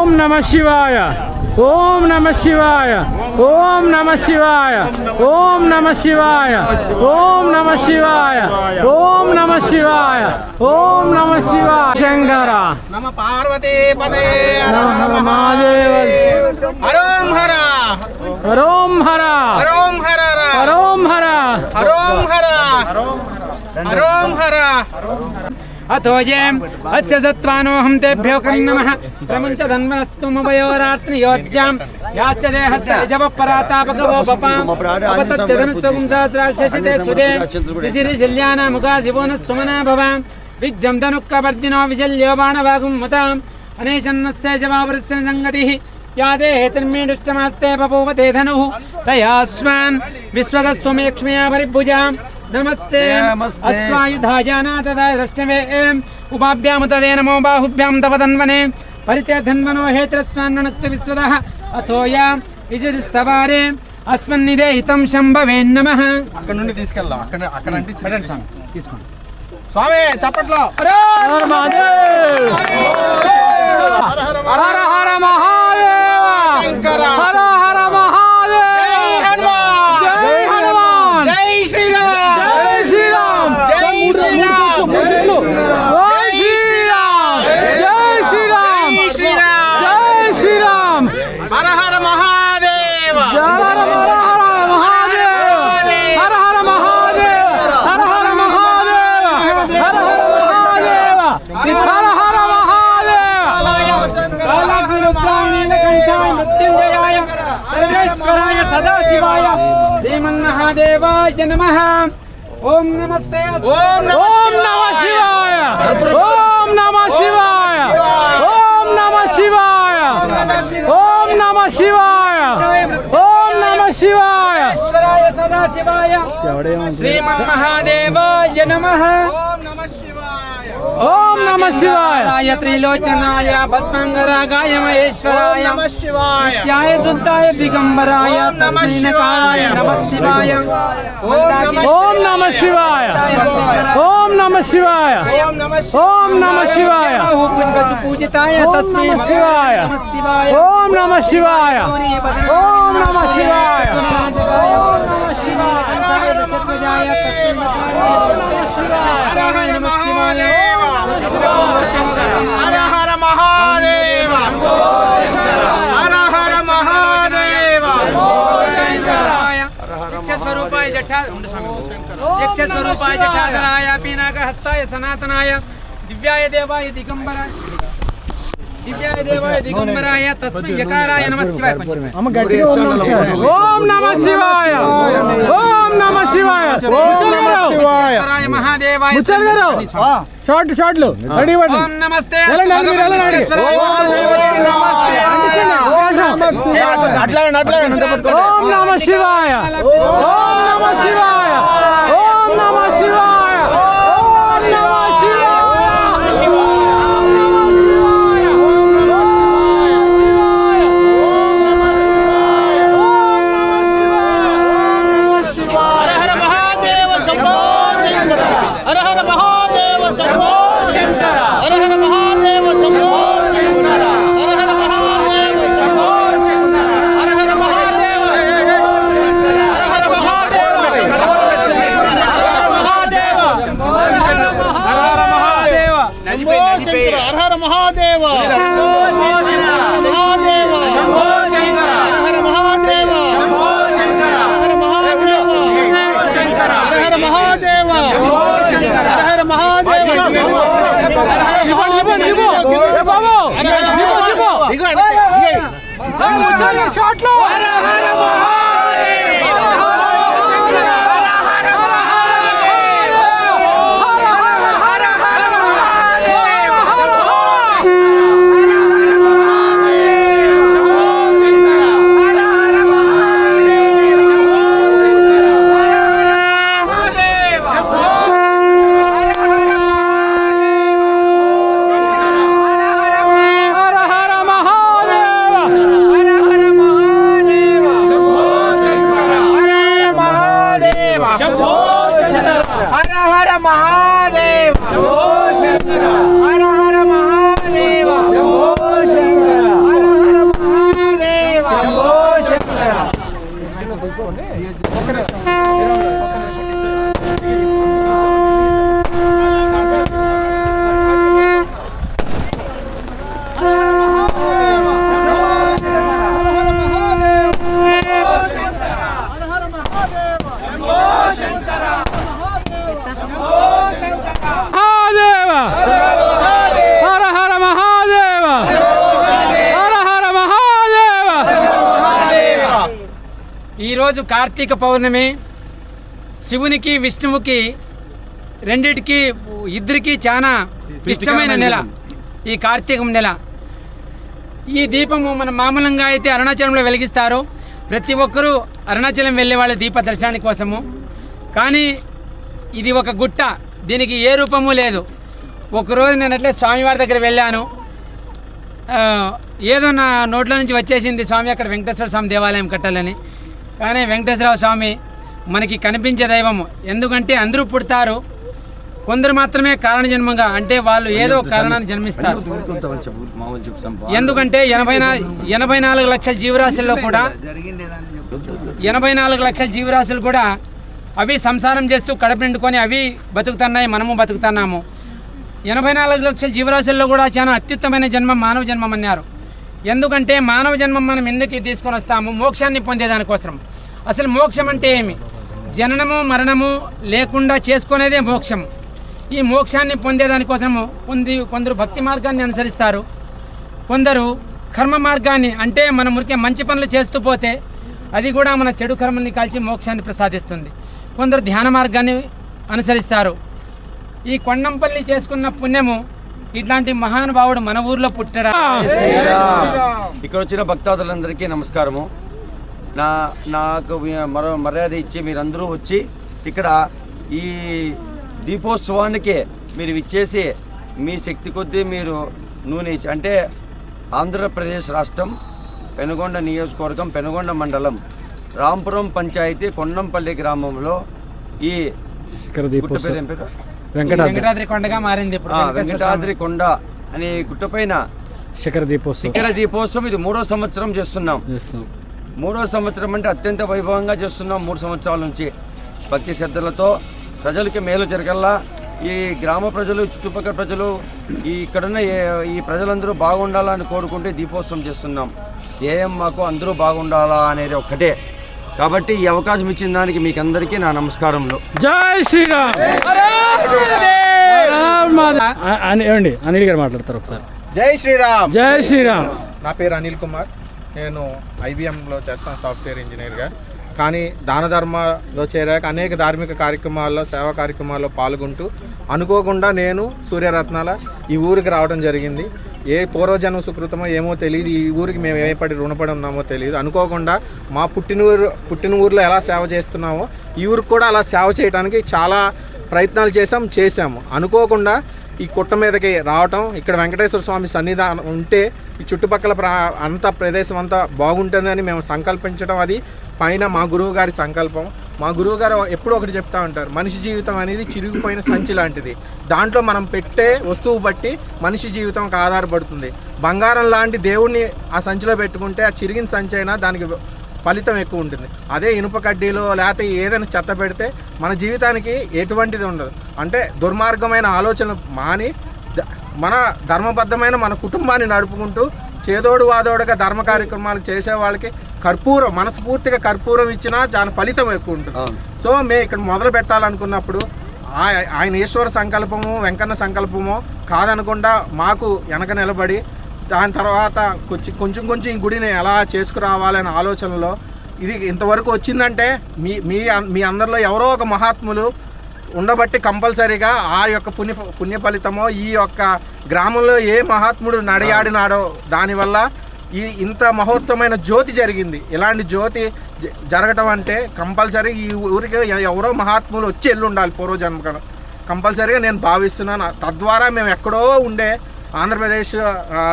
ఓం నమ శివాయ. ఓం నమ శివాయ. ఓం నమ శివాయ. ఓం నమ శివాయ. ఓం నమ శివాయ. ఓం నమ శివాయ. ఓం నమ శివాయ. శంకర. నమ పార్వతీ పదే హర హర మహాదేవ. హరోం హర. హరోం హర. హరోం హర హరోం. హర హరోం. హర హరోం. హర అథోజేం అస్య अथो ये अस्य सत्त्वानोऽहं तेभ्यो कन्नमः। प्रमुञ्च धन्वनस्तुमवयोरात्नयोज्यां याश्च देहस्तजपपरातापकवोपपाम् अपतत्यधनुस्तुपुंसास्राक्षसिते सुदे। ऋषिरिशल्यानामुखा मुगा नः सुमना भवान् विज्जं धनुःकवर्जिनो विशल्यो बाणवागुं मताम्। अनेशन्नस्य शवावृस्य सङ्गतिः। या देहेतन्मे दुष्टमास्ते बभूव ते धनुः। तया स्वान् विश्वगस्त्वमेक्ष्मया परिभुजाम् తదా ద్రష్టవే ఏం ఉపాభ్యాము తదే నమో బాహుభ్యాం తవ తన్వనే పరితే ధన్వనో హేత్రస్వాన్ననత్వ విశ్వదః అథోయా విజరిస్తవారే అస్మన్నిదే హితం శంభవేన్నమః అక్కడ నుండి తీసుకెళ్దాం. అక్కడ అక్కడ అంటే పడండి స్వామి తీసుకోండి. స్వామి చప్పట్లో హర హర హర మహాదేవ శంకర. హర హర జై మహాదేవ హనుమాన్ జై హనుమాన్ జై శ్రీరామ్ జై శ్రీరామ్ జై శ్రీరామ్ జై శ్రీరామ్ జై శ్రీరామ్ జై శ్రీరామ్ జై శ్రీరామ్ హర హర మహాదేవ హర హర మహాదేవ హర హర మహాదేవ హర హర మహాదేవ హర హర మహాదేవ హర హర మహాదేవ కాలాగ్నిరుద్రాణీలకంఠాయ మృత్యుంజయాయ సర్వేశ్వరాయ సదాశివాయ శ్రీమన్మహాదేవాయ నమః ఓం నమస్తే ఓం నమ ఓం నమ శివాయ ఓం నమ శివాయ ఓం నమ శివాయ ఓం నమ శివాయ ఓం నమ శివాయ ఈశ్వరాయ సదాశివాయ శ్రీమన్మహాదేవాయ నమః ఓం నమ శివాయ ఓం నమ శివాయ రాయ త్రిలోచనాయ భస్మంగరాగాయ ఓం మహేశ్వరాయ నమ శివాయ ధ్యాయ శుద్ధాయ దిగంబరాయ ఓం నమః తస్మై శివాయ. నకాయ నమః శివాయ ఓం నమ ఓం నమ శివాయ ఓం నమ శివాయ ఓం నమ ఓం నమ స్వామి. యక్షస్వరూపాయ జఠాధరాయ పీనాక హస్తాయ సనాతనాయ దివ్యాయ దేవాయ దిగంబరాయ దివ్యాయ దేవాయ దిగంబరాయ తస్మై యకారాయ నమః శివాయ ఓం నమ శివాయ ఓం నమ శివాయ ముచ్చల్ గారు శివాయ ఈశ్వరాయ మహాదేవాయ ముచ్చల్ గారు షార్ట్ షార్ట్లు రెడీ ఓం పడండి నమస్తే వెళ్ళండి. అట్లాగండి అట్లాగండి. ఓం నమ శివాయ. ఓం నమ శివాయ. पूछा शॉट लो अरे अरे महा ఈరోజు కార్తీక పౌర్ణమి. శివునికి విష్ణువుకి రెండిటికి ఇద్దరికి చాలా ఇష్టమైన నెల. ఈ కార్తీకం నెల. ఈ దీపము మన మామూలంగా అయితే అరుణాచలంలో వెలిగిస్తారు. ప్రతి ఒక్కరూ అరుణాచలం వెళ్ళే వాళ్ళ దీప దర్శనానికి కోసము. కానీ ఇది ఒక గుట్ట. దీనికి ఏ రూపము లేదు. ఒకరోజు నేను అట్లే స్వామివారి దగ్గర వెళ్ళాను. ఏదో నా నోట్లో నుంచి వచ్చేసింది స్వామి అక్కడ వెంకటేశ్వర స్వామి దేవాలయం కట్టాలని. కానీ వెంకటేశ్వర స్వామి మనకి కనిపించే దైవము. ఎందుకంటే అందరూ పుడతారు. కొందరు మాత్రమే కారణ జన్మంగా అంటే వాళ్ళు ఏదో కారణాన్ని జన్మిస్తారు. ఎందుకంటే ఎనభై ఎనభై నాలుగు లక్షల జీవరాశుల్లో కూడా ఎనభై నాలుగు లక్షల జీవరాశులు కూడా అవి సంసారం చేస్తూ కడుపు నిండుకొని అవి బతుకుతున్నాయి మనము బతుకుతున్నాము. ఎనభై నాలుగు లక్షల జీవరాశుల్లో కూడా చాలా అత్యుత్తమైన జన్మం మానవ జన్మం అన్నారు. ఎందుకంటే మానవ జన్మం మనం ఎందుకు తీసుకొని వస్తాము? మోక్షాన్ని పొందేదానికోసం అసలు మోక్షం అంటే ఏమి? జననము మరణము లేకుండా చేసుకునేదే మోక్షం. ఈ మోక్షాన్ని పొందేదానికోసము కొంది కొందరు భక్తి మార్గాన్ని అనుసరిస్తారు. కొందరు కర్మ మార్గాన్ని అంటే మనం ఉరికే మంచి పనులు చేస్తూ పోతే అది కూడా మన చెడు కర్మల్ని కాల్చి మోక్షాన్ని ప్రసాదిస్తుంది. కొందరు ధ్యాన మార్గాన్ని అనుసరిస్తారు. ఈ కొండంపల్లి చేసుకున్న పుణ్యము ఇట్లాంటి మహానుభావుడు మన ఊర్లో పుట్టడా? ఇక్కడ వచ్చిన భక్తాదులందరికీ నమస్కారము. నా నాకు మరో మర్యాద ఇచ్చి మీరందరూ వచ్చి ఇక్కడ ఈ దీపోత్సవానికి మీరు ఇచ్చేసి మీ శక్తి కొద్దీ మీరు నూనె ఇచ్చి అంటే ఆంధ్రప్రదేశ్ రాష్ట్రం పెనుగొండ నియోజకవర్గం పెనుగొండ మండలం రాంపురం పంచాయతీ కొండంపల్లి గ్రామంలో ఈ వెంకటాద్రి. కొండగా మారింది ఇప్పుడు. వెంకటాద్రి. కొండ అనే గుట్టపైన శిఖర దీపోత్సవం. శిఖర దీపోత్సవం ఇది మూడో సంవత్సరం చేస్తున్నాం. చేస్తాం మూడో సంవత్సరం అంటే అత్యంత వైభవంగా చేస్తున్నాం మూడు సంవత్సరాల నుంచి. భక్తి శ్రద్ధలతో ప్రజలకి మేలు జరగల్లా. ఈ గ్రామ ప్రజలు చుట్టుపక్కల ప్రజలు ఈ ఇక్కడున్న ఏ- ఈ ప్రజలందరూ బాగుండాలని కోరుకుంటే దీపోత్సవం చేస్తున్నాం. ధ్యేయం మాకు అందరూ బాగుండాలా అనేది ఒక్కటే. కాబట్టి ఈ అవకాశం ఇచ్చిన దానికి మీకు అందరికీ నా నమస్కారములు. జై శ్రీరామ్. ఏమండి? అనిల్ గారు మాట్లాడతారు ఒకసారి. జై శ్రీరామ్. జై శ్రీరామ్. నా పేరు అనిల్ కుమార్. నేను ఐబిఎంలో చేస్తాను సాఫ్ట్వేర్ ఇంజనీర్గా. కానీ దాన ధర్మలో చేరాక అనేక ధార్మిక కార్యక్రమాల్లో సేవా కార్యక్రమాల్లో పాల్గొంటూ అనుకోకుండా నేను సూర్యరత్నాల ఈ ఊరికి రావడం జరిగింది. ఏ పూర్వజన్మ సుకృతమో ఏమో తెలియదు ఈ ఊరికి మేము ఏపడి రుణపడి ఉన్నామో తెలియదు అనుకోకుండా మా పుట్టిన ఊరు పుట్టిన ఊరిలో ఎలా సేవ చేస్తున్నామో ఈ ఊరికి కూడా అలా సేవ చేయడానికి చాలా ప్రయత్నాలు చేసాం చేసాము అనుకోకుండా ఈ కుట్ట మీదకి రావటం ఇక్కడ వెంకటేశ్వర స్వామి సన్నిధానం ఉంటే ఈ చుట్టుపక్కల ప్రా అంత ప్రదేశం అంతా బాగుంటుందని మేము సంకల్పించడం అది పైన మా గురువు గారి సంకల్పం. మా గురువు గారు ఎప్పుడూ ఒకటి చెప్తా ఉంటారు మనిషి జీవితం అనేది చిరిగిపోయిన సంచి లాంటిది. దాంట్లో మనం పెట్టే వస్తువు బట్టి మనిషి జీవితం ఆధారపడుతుంది. బంగారం లాంటి దేవుణ్ణి ఆ సంచిలో పెట్టుకుంటే ఆ చిరిగిన సంచి అయినా దానికి ఫలితం ఎక్కువ ఉంటుంది. అదే ఇనుప కడ్డీలో లేకపోతే ఏదైనా చెత్త పెడితే మన జీవితానికి ఎటువంటిది ఉండదు. అంటే దుర్మార్గమైన ఆలోచనలు మాని మన ధర్మబద్ధమైన మన కుటుంబాన్ని నడుపుకుంటూ చేదోడు వాదోడుగా ధర్మ కార్యక్రమాలు చేసే వాళ్ళకి కర్పూరం మనస్ఫూర్తిగా కర్పూరం ఇచ్చినా దాని ఫలితం ఎక్కువ ఉంటుంది. సో మేము ఇక్కడ మొదలు పెట్టాలనుకున్నప్పుడు ఆయ- ఆయన ఈశ్వర సంకల్పము వెంకన్న సంకల్పము కాదనకుండా మాకు వెనక నిలబడి దాని తర్వాత కొంచెం కొంచెం కొంచెం ఈ గుడిని ఎలా చేసుకురావాలనే ఆలోచనలో ఇది ఇంతవరకు వచ్చిందంటే మీ మీ మీ అందరిలో ఎవరో ఒక మహాత్ములు ఉండబట్టి కంపల్సరీగా ఆ యొక్క పుణ్య పుణ్య ఫలితమో ఈ యొక్క గ్రామంలో ఏ మహాత్ముడు నడియాడినాడో దానివల్ల ఈ ఇంత మహోత్తమైన జ్యోతి జరిగింది. ఇలాంటి జ్యోతి జ- జరగటం అంటే కంపల్సరీ ఈ ఊరికి ఎవరో మహాత్ములు వచ్చి వెళ్ళి ఉండాలి పూర్వజన్మకం. కంపల్సరీగా నేను భావిస్తున్నాను. తద్వారా మేము ఎక్కడో ఉండే ఆంధ్రప్రదేశ్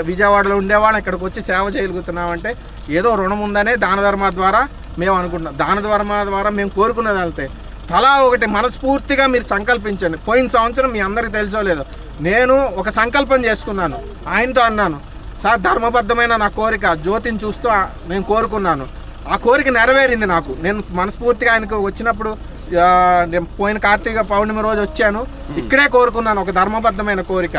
విజయవాడలో ఉండేవాళ్ళం. ఇక్కడికి వచ్చి సేవ చేయగలుగుతున్నామంటే ఏదో రుణం ఉందనే దాన ధర్మ ద్వారా మేము అనుకుంటున్నాం. దాన ధర్మ ద్వారా మేము కోరుకున్నది వెళ్తే తలా ఒకటి మనస్ఫూర్తిగా మీరు సంకల్పించండి. పోయిన సంవత్సరం మీ అందరికీ తెలుసో లేదో నేను ఒక సంకల్పం చేసుకున్నాను. ఆయనతో అన్నాను సార్ ధర్మబద్ధమైన నా కోరిక జ్యోతిని చూస్తూ నేను కోరుకున్నాను. ఆ కోరిక నెరవేరింది నాకు. నేను మనస్ఫూర్తిగా ఆయనకు వచ్చినప్పుడు నేను పోయిన కార్తీక పౌర్ణమి రోజు వచ్చాను. ఇక్కడే కోరుకున్నాను ఒక ధర్మబద్ధమైన కోరిక.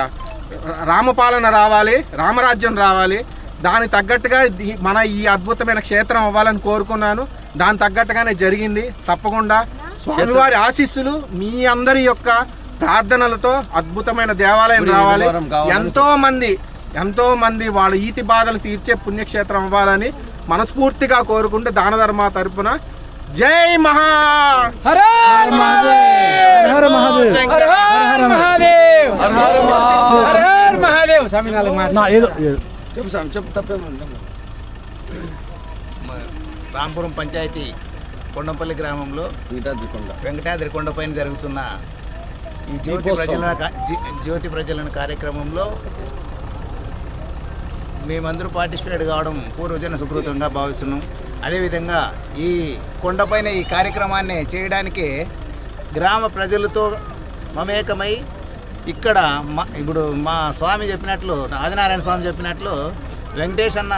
రామపాలన రావాలి రామరాజ్యం రావాలి. దానికి తగ్గట్టుగా మన ఈ అద్భుతమైన క్షేత్రం అవ్వాలని కోరుకున్నాను. దాని తగ్గట్టుగానే జరిగింది. తప్పకుండా స్వామివారి ఆశీస్సులు మీ అందరి యొక్క ప్రార్థనలతో అద్భుతమైన దేవాలయం రావాలి. ఎంతో మంది ఎంతో మంది వాళ్ళ ఈతి బాధలు తీర్చే పుణ్యక్షేత్రం అవ్వాలని మనస్ఫూర్తిగా కోరుకుంటూ దాన ధర్మ తరపున జై మహా హర హర మహాదేవ్. హర హర మహాదేవ్. హర హర మహాదేవ్. స్వామి నాలుగు మాట నా ఏదో ఏదో. చెప్పు సార్ చెప్పు తప్పేమో రాంపురం పంచాయతీ కొండంపల్లి గ్రామంలో కొండ. వెంకటాద్రి కొండపైన జరుగుతున్న ఈ జ్యోతి జీ- జ్యోతి ప్రజలన కార్యక్రమంలో మేమందరూ పార్టిసిపేట్ కావడం పూర్వజన సుకృతంగా భావిస్తున్నాం. అదేవిధంగా ఈ కొండపైన ఈ కార్యక్రమాన్ని చేయడానికి గ్రామ ప్రజలతో మమేకమై ఇక్కడ మా ఇప్పుడు మా స్వామి చెప్పినట్లు ఆదినారాయణ స్వామి చెప్పినట్లు వెంకటేష్ అన్న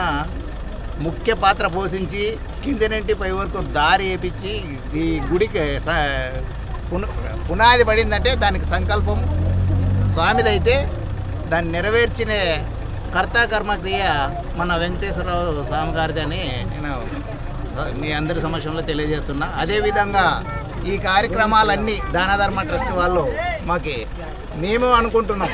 ముఖ్య పాత్ర పోషించి కింది నుండి పై వరకు దారి వేపించి ఈ గుడికి పున- పునాది పడిందంటే దానికి సంకల్పం. స్వామిదైతే దాన్ని నెరవేర్చిన కర్తాకర్మ క్రియ మన వెంకటేశ్వరరావు స్వామి గారిది అని నేను మీ అందరి సమక్షంలో తెలియజేస్తున్నా. అదేవిధంగా ఈ కార్యక్రమాలన్నీ దానధర్మ ట్రస్ట్ వాళ్ళు మాకి మేము అనుకుంటున్నాం.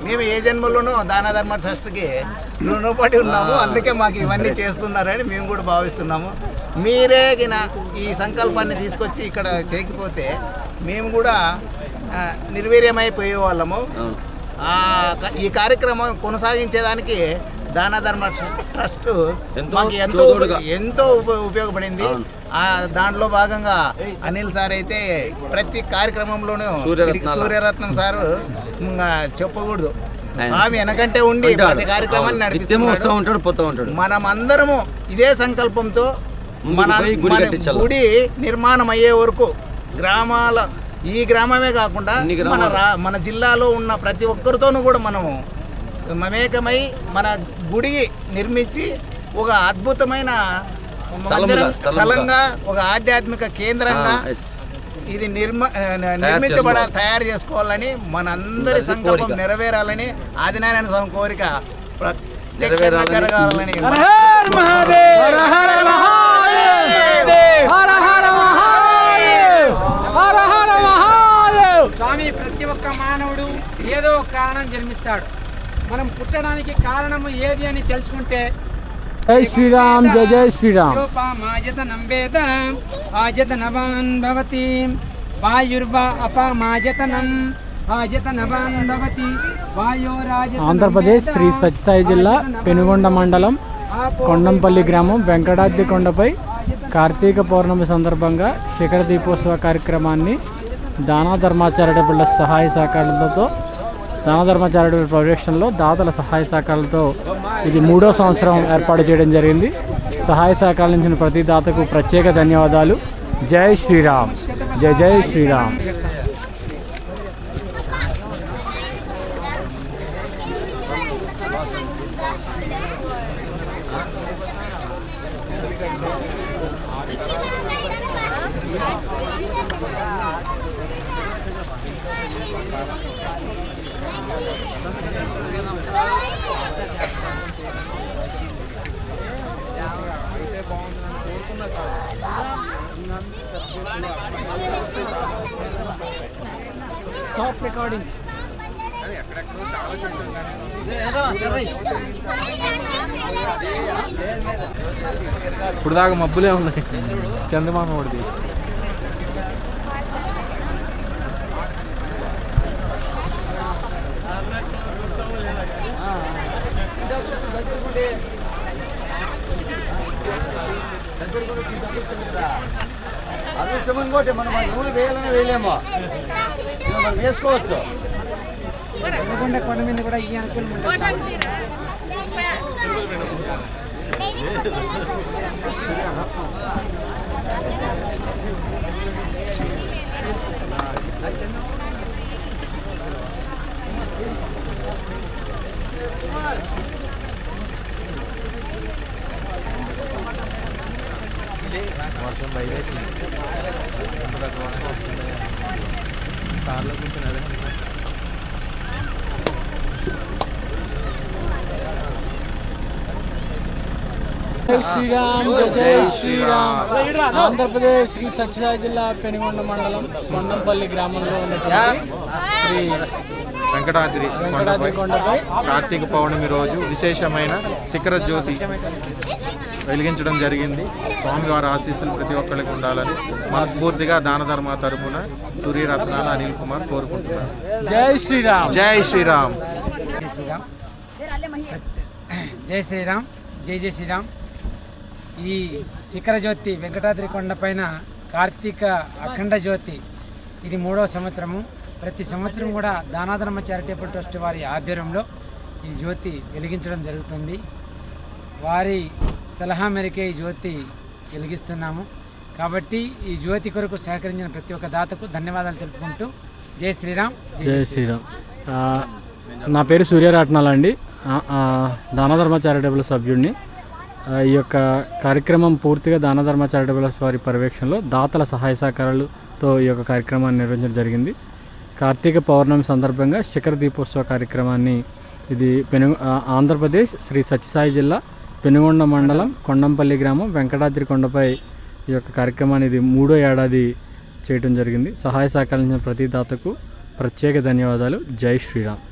మేము ఏ జన్మలోనూ దానధర్మ ట్రస్ట్కి రుణపడి ఉన్నాము. అందుకే మాకు ఇవన్నీ చేస్తున్నారని మేము కూడా భావిస్తున్నాము. మీరే ఈ సంకల్పాన్ని తీసుకొచ్చి ఇక్కడ చేయకపోతే మేము కూడా నిర్వీర్యమైపోయే వాళ్ళము. ఈ కార్యక్రమం కొనసాగించేదానికి దాన ధర్మ ట్రస్ట్ మాకు ఎంతో. ఎంతో ఉప- ఉపయోగపడింది. దాంట్లో భాగంగా అనిల్ సార్ అయితే ప్రతి కార్యక్రమంలోనూ. సూర్యరత్నం సారు చెప్పకూడదు. స్వామి వెనకంటే ఉండి. ప్రతి కార్యక్రమాన్ని నడిపిస్తున్నాడు ఉంటాడు పోతూ ఉంటాడు మనం అందరము ఇదే సంకల్పంతో మన గుడి నిర్మాణం అయ్యే వరకు గ్రామాల ఈ గ్రామమే కాకుండా మన మన జిల్లాలో ఉన్న ప్రతి ఒక్కరితోనూ కూడా మనము మమేకమై మన గుడి నిర్మించి ఒక అద్భుతమైన. స్థలంగా ఒక ఆధ్యాత్మిక కేంద్రంగా. ఇది నిర్మ నిర్మించబడాలి తయారు చేసుకోవాలని మనందరి సంకల్పం. నెరవేరాలని ఆదినారాయణ స్వామి కోరిక ప్రత్యక్షంగా నెరవేరాలని. జరగాలని హర హర మహాదేవ్. హర హర మహాదేవ్. హర హర మహాదేవ్. హర హర మహాదేవ్. స్వామి ప్రతి ఒక్క మానవుడు ఏదో ఒక కారణం జన్మిస్తాడు. మనం పుట్టడానికి కారణము ఏది అని తెలుసుకుంటే జై శ్రీరామ్ జయ జై శ్రీరామ్ వేద ఆజతనవాన్ భవతి వాయుర్వా ఆంధ్రప్రదేశ్ శ్రీ సత్యసాయి జిల్లా పెనుగొండ మండలం కొండంపల్లి గ్రామం వెంకటాద్రి కొండపై కార్తీక పౌర్ణమి సందర్భంగా శిఖర దీపోత్సవ కార్యక్రమాన్ని దానా ధర్మ చారిటబుల్ సహాయ సహకారాలతో రామధర్మాచార్యుడు ధర్మ ప్రొజెక్షన్లో దాతల సహాయ శాఖలతో ఇది మూడో సంవత్సరం ఏర్పాటు చేయడం జరిగింది. సహాయ శాఖల ఇచ్చిన ప్రతి దాతకు ప్రత్యేక ధన్యవాదాలు. జై శ్రీరామ్. జై జై శ్రీరామ్. స్టాప్ రికార్డింగ్ ఇప్పుడు దాకా మబ్బులే ఉన్నాయి. చందమామ ఒకటి అదృష్టం ఇంకోటి మనం ఆ నూనె వేయాలని వేయలేమో. మనం వేసుకోవచ్చు. అనుకుంటే కొండ మీద కూడా ఈ అనుకూలం ఉంటుంది జై శ్రీరామ్ జై శ్రీరామ్. ఆంధ్రప్రదేశ్ శ్రీ సత్యసాయి జిల్లా పెనుగొండ మండలం కొండంపల్లి గ్రామంలో ఉన్నటువంటి శ్రీ వెంకటాద్రి వెంకటాద్రి కొండపై కార్తీక పౌర్ణమి రోజు విశేషమైన శిఖర జ్యోతి. వెలిగించడం జరిగింది. స్వామివారి ఆశీస్సులు ప్రతి ఒక్కరికి ఉండాలని మనస్ఫూర్తిగా దాన ధర్మ తరపున సూర్యరత్నాల అనిల్ కుమార్ కోరుకుంటున్నాను. జై శ్రీరామ్. జై శ్రీరామ్. జై శ్రీరామ్. జై శ్రీరామ్. జై జై శ్రీరామ్. ఈ శిఖర జ్యోతి వెంకటాద్రి కొండపైన కార్తీక అఖండ జ్యోతి. ఇది మూడవ సంవత్సరము. ప్రతి సంవత్సరం కూడా దానాధర్మ చారిటబుల్ ట్రస్ట్ వారి ఆధ్వర్యంలో ఈ జ్యోతి వెలిగించడం జరుగుతుంది. వారి సలహా మేరకే ఈ జ్యోతి వెలిగిస్తున్నాము. కాబట్టి ఈ జ్యోతి కొరకు సహకరించిన ప్రతి ఒక్క దాతకు ధన్యవాదాలు తెలుపుకుంటూ జై శ్రీరామ్ జై శ్రీరామ్. నా పేరు సూర్యరాట్నాల అండి. దానధర్మ చారిటబుల్ సభ్యుడిని. ఈ యొక్క కార్యక్రమం పూర్తిగా దానధర్మ చారిటబుల్ వారి పర్యవేక్షణలో దాతల సహాయ సహకారాలతో ఈ యొక్క కార్యక్రమాన్ని నిర్వహించడం జరిగింది. కార్తీక పౌర్ణమి సందర్భంగా శిఖర దీపోత్సవ కార్యక్రమాన్ని ఇది పెను ఆంధ్రప్రదేశ్ శ్రీ సత్యసాయి జిల్లా పెనుగొండ మండలం కొండంపల్లి గ్రామం వెంకటాద్రి కొండపై ఈ యొక్క కార్యక్రమాన్ని ఇది మూడో ఏడాది చేయడం జరిగింది. సహాయ సహకరించిన ప్రతి దాతకు ప్రత్యేక ధన్యవాదాలు. జై శ్రీరామ్.